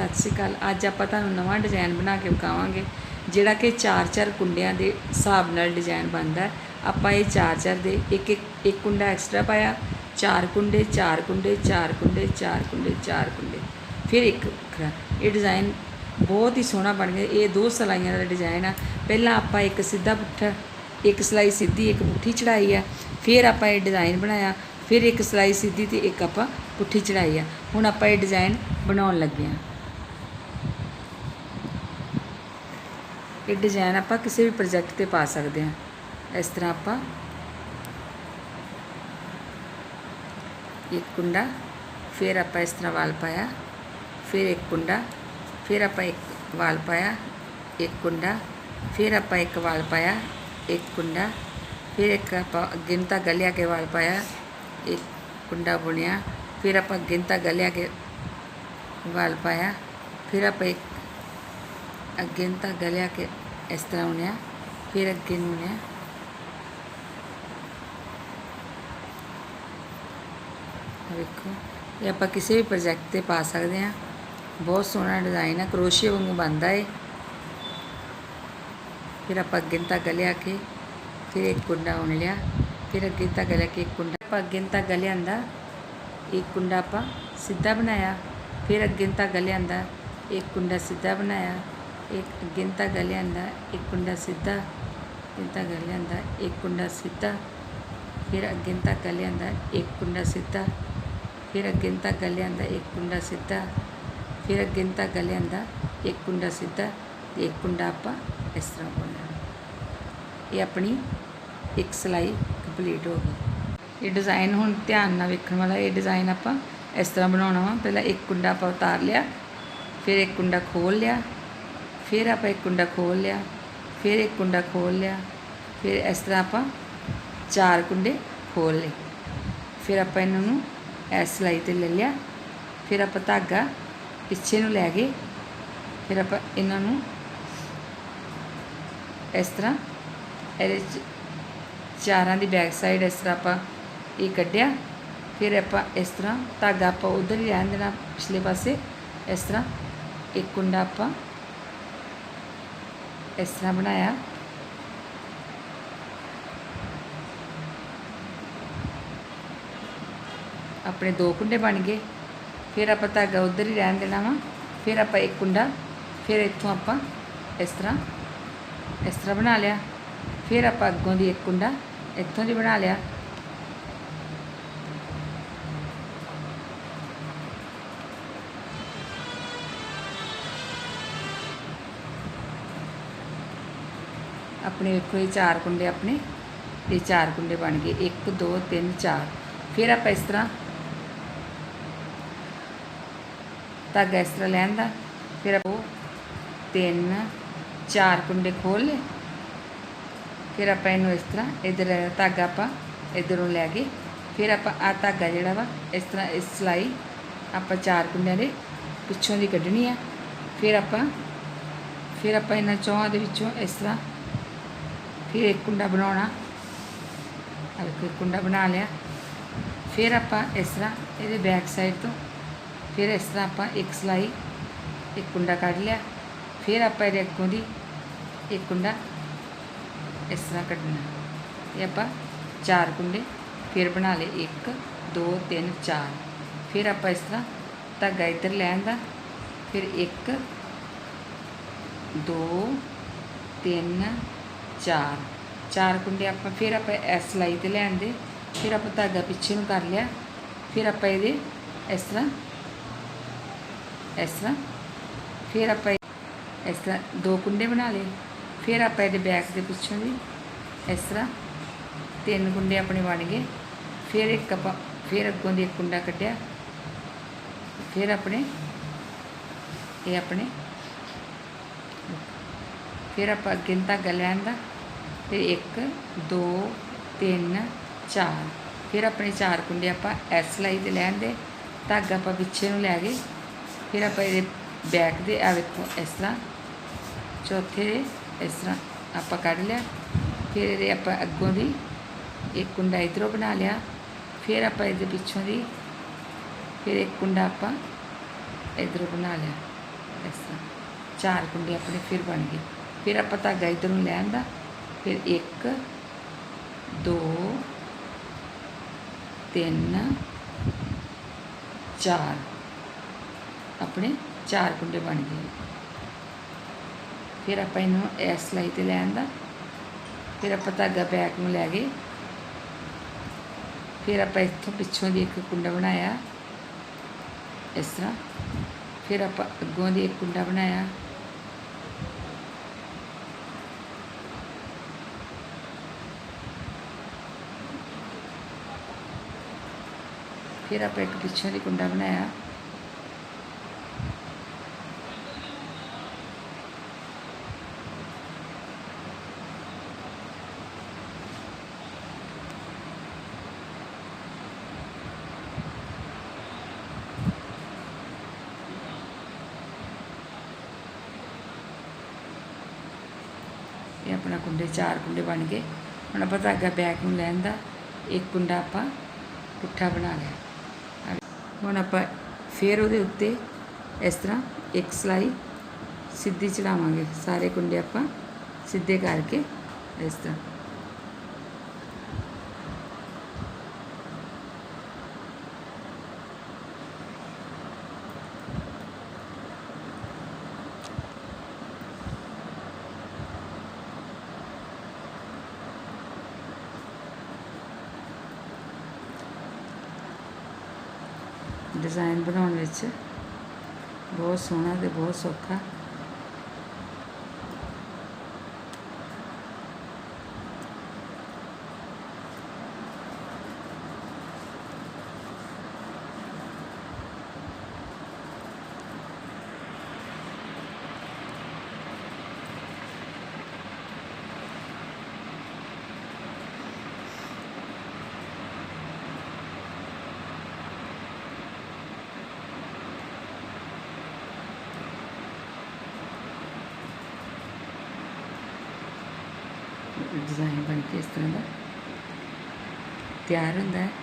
ਸਤਿ ਸ਼੍ਰੀ ਅਕਾਲ। ਅੱਜ ਆਪਾਂ ਤੁਹਾਨੂੰ ਨਵਾਂ ਡਿਜ਼ਾਈਨ ਬਣਾ ਕੇ ਵਿਖਾਵਾਂਗੇ, ਜਿਹੜਾ ਕਿ ਚਾਰ ਚਾਰ ਕੁੰਡਿਆਂ ਦੇ ਹਿਸਾਬ ਨਾਲ ਡਿਜ਼ਾਈਨ ਬਣਦਾ ਆਪਾਂ ਇਹ ਚਾਰ ਚਾਰ ਦੇ ਇੱਕ ਇੱਕ ਇੱਕ ਕੁੰਡਾ ਐਕਸਟਰਾ ਪਾਇਆ, ਚਾਰ ਕੁੰਡੇ ਚਾਰ ਕੁੰਡੇ ਚਾਰ ਕੁੰਡੇ ਚਾਰ ਕੁੰਡੇ ਚਾਰ ਕੁੰਡੇ। ਫਿਰ ਇੱਕ ਵੱਖਰਾ। ਇਹ ਡਿਜ਼ਾਈਨ ਬਹੁਤ ਹੀ ਸੋਹਣਾ ਬਣ ਗਿਆ। ਇਹ ਦੋ ਸਲਾਈਆਂ ਦਾ ਡਿਜ਼ਾਈਨ ਆ। ਪਹਿਲਾਂ ਆਪਾਂ ਇੱਕ ਸਿੱਧਾ ਪੁੱਠਾ, ਇੱਕ ਸਲਾਈ ਸਿੱਧੀ, ਇੱਕ ਪੁੱਠੀ ਚੜਾਈ ਆ। ਫਿਰ ਆਪਾਂ ਇਹ ਡਿਜ਼ਾਈਨ ਬਣਾਇਆ। ਫਿਰ ਇੱਕ ਸਲਾਈ ਸਿੱਧੀ ਤੇ ਇੱਕ ਆਪਾਂ ਪੁੱਠੀ ਚੜਾਈ ਆ। ਹੁਣ ਆਪਾਂ ਇਹ ਡਿਜ਼ਾਈਨ ਬਣਾਉਣ ਲੱਗੇ ਆ। ਇਹ ਡਿਜ਼ਾਈਨ ਆਪਾਂ ਕਿਸੇ ਵੀ ਪ੍ਰੋਜੈਕਟ ਤੇ ਪਾ ਸਕਦੇ ਹਾਂ। ਇਸ ਤਰ੍ਹਾਂ ਆਪਾਂ ਇੱਕ ਕੁੰਡਾ, ਫਿਰ ਆਪਾਂ ਇਸ ਤਰ੍ਹਾਂ ਵਾਲ ਪਾਇਆ, ਫਿਰ ਇੱਕ ਕੁੰਡਾ, ਫਿਰ ਆਪਾਂ ਇੱਕ ਵਾਲ ਪਾਇਆ, ਇੱਕ ਕੁੰਡਾ, ਫਿਰ ਆਪਾਂ ਇੱਕ ਵਾਲ ਪਾਇਆ, ਇੱਕ ਕੁੰਡਾ, ਫਿਰ ਇੱਕ ਆਪਾਂ ਗਿਣਤਾ ਗਲਿਆ ਕੇ ਵਾਲ ਪਾਇਆ, ਇੱਕ ਕੁੰਡਾ ਬੁਣਿਆ, ਫਿਰ ਆਪਾਂ ਗਿਣਤਾ ਗਲਿਆ ਕੇ ਵਾਲ ਪਾਇਆ, ਫਿਰ ਆਪਾਂ ਇੱਕ ਅੱਗੇ ਨੂੰ ਧਾਗਾ ਲਿਆ ਕੇ ਇਸ ਤਰ੍ਹਾਂ ਉਣਿਆ, ਫਿਰ ਅੱਗੇ ਨੂੰ ਬੁਣਿਆ ਵੇਖੋ, ਇਹ ਆਪਾਂ ਕਿਸੇ ਵੀ ਪ੍ਰੋਜੈਕਟ ਤੇ ਪਾ ਸਕਦੇ ਹਾਂ। ਬਹੁਤ ਸੋਹਣਾ ਡਿਜ਼ਾਈਨ ਹੈ ਕਰੋਸ਼ੀਏ ਵਾਂਗੂ ਬਣਦਾ ਏ ਫਿਰ ਆਪਾਂ ਅੱਗੇ ਨੂੰ ਧਾਗਾ ਲਿਆ ਕੇ, ਫਿਰ ਇੱਕ ਕੁੰਡਾ ਉਣ ਲਿਆ, ਫਿਰ ਅੱਗੇ ਧਾਗਾ ਲਿਆ ਕੇ ਇੱਕ ਕੁੰਡਾ। ਆਪਾਂ ਅੱਗੇ ਨੂੰ ਧਾਗਾ ਲਿਆਂਦਾ, ਇੱਕ ਕੁੰਡਾ ਆਪਾਂ ਸਿੱਧਾ ਬਣਾਇਆ, ਫਿਰ ਅੱਗੇ ਨੂੰ ਧਾਗਾ ਲਿਆਂਦਾ, ਇੱਕ ਕੁੰਡਾ ਸਿੱਧਾ ਬਣਾਇਆ। ਇੱਕ ਅੱਗੇ ਨੂੰ ਧਾਗਾ ਲਿਆਂਦਾ, ਇੱਕ ਕੁੰਡਾ ਸਿੱਧਾ ਫਿਰ ਧਾਗਾ ਲਿਆਂਦਾ, ਇੱਕ ਕੁੰਡਾ ਸਿੱਧਾ, ਫਿਰ ਅੱਗੇ ਨੂੰ ਧਾਗਾ ਲਿਆਂਦਾ, ਇੱਕ ਕੁੰਡਾ ਸਿੱਧਾ, ਫਿਰ ਅੱਗੇ ਨੂੰ ਧਾਗਾ ਲਿਆਂਦਾ, ਇੱਕ ਕੁੰਡਾ ਸਿੱਧਾ, ਫਿਰ ਅੱਗੇ ਨੂੰ ਧਾਗਾ ਲਿਆਂਦਾ, ਇੱਕ ਕੁੰਡਾ ਸਿੱਧਾ ਤੇ ਇੱਕ ਕੁੰਡਾ ਆਪਾਂ ਇਸ ਤਰ੍ਹਾਂ ਬੋਲਣਾ। ਇਹ ਆਪਣੀ ਇੱਕ ਸਲਾਈ ਕੰਪਲੀਟ ਹੋ ਗਈ। ਇਹ ਡਿਜ਼ਾਈਨ ਹੁਣ ਧਿਆਨ ਨਾਲ ਵੇਖਣ ਵਾਲਾ, ਇਹ ਡਿਜ਼ਾਈਨ ਆਪਾਂ ਇਸ ਤਰ੍ਹਾਂ ਬਣਾਉਣਾ ਵਾ। ਪਹਿਲਾਂ ਇੱਕ ਕੁੰਡਾ ਆਪਾਂ ਉਤਾਰ ਲਿਆ, ਫਿਰ ਇੱਕ ਕੁੰਡਾ ਖੋਲ ਲਿਆ ਫਿਰ ਆਪਾਂ ਇੱਕ ਕੁੰਡਾ ਖੋਲ ਲਿਆ, ਫਿਰ ਇੱਕ ਕੁੰਡਾ ਖੋਲ ਲਿਆ, ਫਿਰ ਇਸ ਤਰ੍ਹਾਂ ਆਪਾਂ ਚਾਰ ਕੁੰਡੇ ਖੋਲ ਲਏ। ਫਿਰ ਆਪਾਂ ਇਹਨਾਂ ਨੂੰ ਇਸ ਸਲਾਈ ਤੇ ਲੈ ਲਿਆ, ਫਿਰ ਆਪਾਂ ਧਾਗਾ ਪਿੱਛੇ ਨੂੰ ਲੈ ਗਏ, ਫਿਰ ਆਪਾਂ ਇਹਨਾਂ ਨੂੰ ਇਸ ਤਰ੍ਹਾਂ ਇਹਦੇ 'ਚ ਚਾਰਾਂ ਦੀ ਬੈਕ ਸਾਈਡ ਇਸ ਤਰ੍ਹਾਂ ਆਪਾਂ ਇਹ ਕੱਢਿਆ, ਫਿਰ ਆਪਾਂ ਇਸ ਤਰ੍ਹਾਂ ਧਾਗਾ ਆਪਾਂ ਉਧਰ ਹੀ ਰਹਿਣ ਦੇਣਾ ਪਿਛਲੇ ਪਾਸੇ, ਇਸ ਤਰ੍ਹਾਂ ਇੱਕ ਕੁੰਡਾ ਆਪਾਂ ਇਸ ਤਰ੍ਹਾਂ ਬਣਾਇਆ। ਆਪਣੇ ਦੋ ਕੁੰਡੇ ਬਣ ਗਏ। ਫਿਰ ਆਪਾਂ ਧਾਗਾ ਉਧਰ ਹੀ ਰਹਿਣ ਦੇਣਾ ਵਾ। ਫਿਰ ਆਪਾਂ ਇੱਕ ਕੁੰਡਾ, ਫਿਰ ਇੱਥੋਂ ਆਪਾਂ ਇਸ ਤਰ੍ਹਾਂ ਇਸ ਤਰ੍ਹਾਂ ਬਣਾ ਲਿਆ। ਫਿਰ ਆਪਾਂ ਅੱਗੋਂ ਦੀ ਇੱਕ ਕੁੰਡਾ ਇੱਥੋਂ ਦੀ ਬਣਾ ਲਿਆ। ਆਪਣੇ ਵੇਖੋ ਇਹ ਚਾਰ ਕੁੰਡੇ ਆਪਣੇ, ਇਹ ਚਾਰ ਕੁੰਡੇ ਬਣ ਗਏ। 1 2 3 4 ਫਿਰ ਆਪਾਂ ਇਸ ਤਰ੍ਹਾਂ ਧਾਗਾ ਇਸ ਤਰ੍ਹਾਂ ਲੈਣ ਦਾ। ਫਿਰ ਆਪਾਂ ਤਿੰਨ, ਚਾਰ ਕੁੰਡੇ ਖੋਲ ਲਏ। ਫਿਰ ਆਪਾਂ ਇਹਨੂੰ ਇਸ ਤਰ੍ਹਾਂ ਇਧਰ ਧਾਗਾ ਆਪਾਂ ਇਧਰੋਂ ਲੈ ਕੇ ਫਿਰ ਆਪਾਂ ਆ ਧਾਗਾ ਜਿਹੜਾ ਵਾ, ਇਸ ਤਰ੍ਹਾਂ ਇਸ ਸਲਾਈ ਆਪਾਂ ਚਾਰ ਕੁੰਡਿਆਂ ਦੇ ਪਿੱਛੋਂ ਦੀ ਕੱਢਣੀ ਆ। ਫਿਰ ਆਪਾਂ ਫਿਰ ਆਪਾਂ ਇਹਨਾਂ ਚੌਹਾਂ ਦੇ ਵਿੱਚੋਂ ਇਸ ਤਰ੍ਹਾਂ ਫਿਰ ਇੱਕ ਕੁੰਡਾ ਬਣਾਉਣਾ। ਆ ਵੇਖੋ ਇੱਕ ਕੁੰਡਾ ਬਣਾ ਲਿਆ। ਫਿਰ ਆਪਾਂ ਇਸ ਤਰ੍ਹਾਂ ਇਹਦੇ ਬੈਕ ਸਾਈਡ ਤੋਂ ਫਿਰ ਇਸ ਤਰ੍ਹਾਂ ਆਪਾਂ ਇੱਕ ਸਲਾਈ, ਇੱਕ ਕੁੰਡਾ ਕੱਢ ਲਿਆ। ਫਿਰ ਆਪਾਂ ਇਹਦੇ ਅੱਗੋਂ ਦੀ ਇੱਕ ਕੁੰਡਾ ਇਸ ਤਰ੍ਹਾਂ ਕੱਢਣਾ। ਇਹ ਆਪਾਂ ਚਾਰ ਕੁੰਡੇ ਫਿਰ ਬਣਾ ਲਏ। 1 2 3 4 ਫਿਰ ਆਪਾਂ ਇਸ ਤਰ੍ਹਾਂ ਧਾਗਾ ਇੱਧਰ ਲੈਣ ਦਾ। ਫਿਰ 1 2 3 ਚਾਰ ਚਾਰ ਕੁੰਡੇ ਆਪਾਂ ਫਿਰ ਆਪਾਂ ਇਸ ਲਾਈ ਤੇ ਲੈਣ ਦੇ, ਫਿਰ ਆਪਾਂ ਧਾਗਾ ਪਿੱਛੇ ਨੂੰ ਕਰ ਲਿਆ, ਫਿਰ ਆਪਾਂ ਇਹਦੇ ਇਸ ਤਰ੍ਹਾਂ ਇਸ ਤਰ੍ਹਾਂ, ਫਿਰ ਆਪਾਂ ਇਸ ਤਰ੍ਹਾਂ ਦੋ ਕੁੰਡੇ ਬਣਾ ਲਏ, ਫਿਰ ਆਪਾਂ ਇਹਦੇ ਬੈਕ ਦੇ ਪਿੱਛੋਂ ਦੀ ਇਸ ਤਰ੍ਹਾਂ ਤਿੰਨ ਕੁੰਡੇ ਆਪਣੇ ਬਣ ਗਏ, ਫਿਰ ਇੱਕ ਆਪਾਂ, ਫਿਰ ਅੱਗੋਂ ਦੀ ਇੱਕ ਕੁੰਡਾ ਕੱਢਿਆ, ਫਿਰ ਆਪਣੇ, ਇਹ ਆਪਣੇ, ਫਿਰ ਆਪਾਂ ਅੱਗੇ ਨੂੰ ਧਾਗਾ ਲੈਣ ਦਾ ਫਿਰ 1 2 3 4 ਫਿਰ ਆਪਣੇ ਚਾਰ ਕੁੰਡੇ ਆਪਾਂ ਇਸ ਸਲਾਈ ਤੇ ਲੈਣ ਦੇ। ਧਾਗਾ ਆਪਾਂ ਪਿੱਛੇ ਨੂੰ ਲੈ ਗਏ। ਫਿਰ ਆਪਾਂ ਇਹਦੇ ਬੈਕ ਦੇ ਆ ਵੇਖੋ ਇਸ ਤਰ੍ਹਾਂ। ਚੌਥੇ ਦੇ ਇਸ ਤਰ੍ਹਾਂ ਆਪਾਂ ਕੱਢ ਲਿਆ। ਫਿਰ ਇਹਦੇ ਆਪਾਂ ਅੱਗੋਂ ਦੀ ਇੱਕ ਕੁੰਡਾ ਇਧਰੋਂ ਬਣਾ ਲਿਆ। ਫਿਰ ਆਪਾਂ ਇਹਦੇ ਪਿੱਛੋਂ ਦੀ ਫਿਰ ਇੱਕ ਕੁੰਡਾ ਆਪਾਂ ਇਧਰੋਂ ਬਣਾ ਲਿਆ। ਇਸ ਤਰ੍ਹਾਂ ਚਾਰ ਕੁੰਡੇ ਆਪਣੇ ਫਿਰ ਬਣ ਗਏ। ਫਿਰ ਆਪਾਂ ਧਾਗਾ ਇੱਧਰੋਂ ਲੈਣ ਦਾ। ਫਿਰ 1 2 3 4 ਆਪਣੇ ਚਾਰ ਕੁੰਡੇ ਬਣ ਗਏ। ਫਿਰ ਆਪਾਂ ਇਹਨੂੰ ਇਸ ਸਲਾਈ ਤੇ ਲੈਣ ਦਾ ਫਿਰ ਆਪਾਂ ਧਾਗਾ ਬੈਕ ਨੂੰ ਲੈ ਗਏ। ਫਿਰ ਆਪਾਂ ਇੱਥੋਂ ਪਿੱਛੋਂ ਦੀ ਇੱਕ ਕੁੰਡਾ ਬਣਾਇਆ। ਇਸ ਤਰ੍ਹਾਂ। ਫਿਰ ਆਪਾਂ ਅੱਗੋਂ ਦੀ ਇੱਕ ਕੁੰਡਾ ਬਣਾਇਆ। ਫਿਰ ਆਪਾਂ ਇੱਕ ਪਿੱਛੋਂ ਦੀ ਕੁੰਡਾ ਬਣਾਇਆ। ਇਹ ਆਪਣਾ ਕੁੰਡੇ, ਚਾਰ ਕੁੰਡੇ ਬਣ ਗਏ। ਹੁਣ ਆਪਾਂ ਧਾਗਾ ਬੈਕ ਨੂੰ ਲੈਣ ਦਾ, ਇੱਕ ਕੁੰਡਾ ਆਪਾਂ ਪੁੱਠਾ ਬਣਾ ਲਿਆ। ਹੁਣ ਆਪਾਂ ਫੇਰ ਉਹਦੇ ਉੱਤੇ ਇਸ ਤਰ੍ਹਾਂ ਇੱਕ ਸਲਾਈ ਸਿੱਧੀ ਚੜਾਵਾਂਗੇ। ਸਾਰੇ ਕੁੰਡੇ ਆਪਾਂ ਸਿੱਧੇ ਕਰਕੇ ਇਸ ਤਰ੍ਹਾਂ। ਡਿਜ਼ਾਈਨ ਬਣਾਉਣ ਵਿੱਚ। ਬਹੁਤ ਸੋਹਣਾ ਅਤੇ ਬਹੁਤ ਸੌਖਾ। ਡਿਜ਼ਾਈਨ ਬਣ ਕੇ ਇਸ ਤਰ੍ਹਾਂ ਦਾ ਤਿਆਰ ਹੁੰਦਾ ਹੈ।